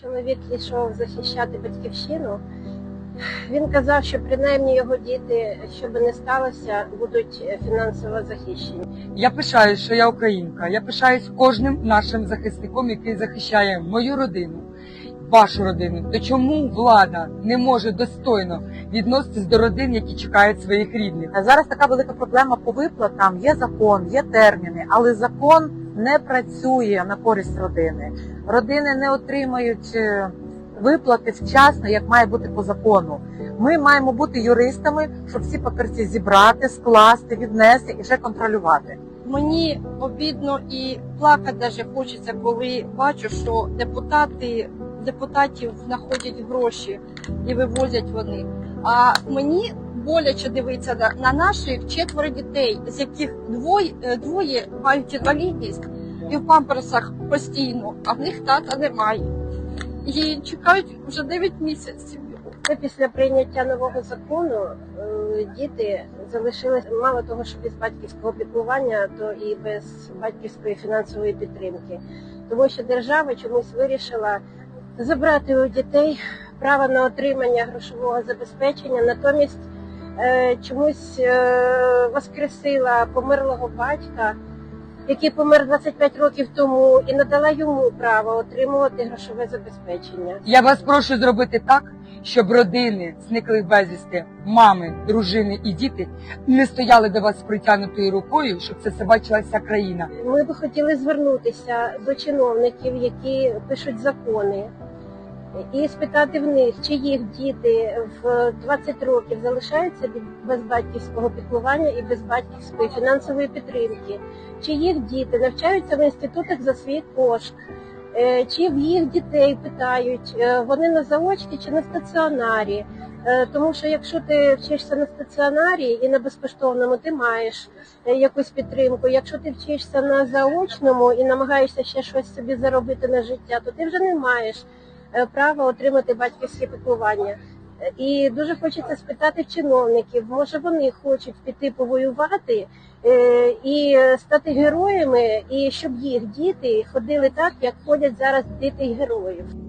Чоловік йшов захищати батьківщину. Він казав, що принаймні його діти, що би не сталося, будуть фінансово захищені. Я пишаюсь, що я українка. Я пишаюсь кожним нашим захисником, який захищає мою родину, вашу родину. То чому влада не може достойно відноситись до родин, які чекають своїх рідних? Зараз така велика проблема по виплатам. Є закон, є терміни, але закон не працює на користь родини. Родини не отримають е, виплати вчасно, як має бути по закону. Ми маємо бути юристами, щоб всі папірці зібрати, скласти, віднести і ще контролювати. Мені обідно і плакати даже хочеться, коли бачу, що депутати депутатів знаходять гроші і вивозять вони. А мені боляче дивитися на, на наших четверо дітей, з яких двоє, е, двоє мають інвалідність і в памперсах постійно, а в них тата немає. І чекають вже 9 місяців. Після прийняття нового закону е, діти залишились мало того, що без батьківського піклування, то і без батьківської фінансової підтримки, тому що держава чомусь вирішила забрати у дітей право на отримання грошового забезпечення, натомість чомусь е, воскресила померлого батька, який помер 25 років тому, і надала йому право отримувати грошове забезпечення. Я вас прошу зробити так, щоб родини зниклих безвісти, мами, дружини і діти не стояли до вас з притягнутою рукою, щоб це все бачила вся країна. Ми би хотіли звернутися до чиновників, які пишуть закони, і спитати в них, чи їх діти в 20 років залишаються без батьківського піклування і без батьківської фінансової підтримки, чи їх діти навчаються в інститутах за свій кошт, е, чи в їх дітей питають, е, вони на заочці чи на стаціонарі. Е, Тому що якщо ти вчишся на стаціонарі і на безкоштовному, ти маєш якусь підтримку. Якщо ти вчишся на заочному і намагаєшся ще щось собі заробити на життя, то ти вже не маєш е, права отримати батьківське піклування. І дуже хочеться спитати чиновників, може вони хочуть піти повоювати е, і стати героями, і щоб їх діти ходили так, як ходять зараз діти героїв.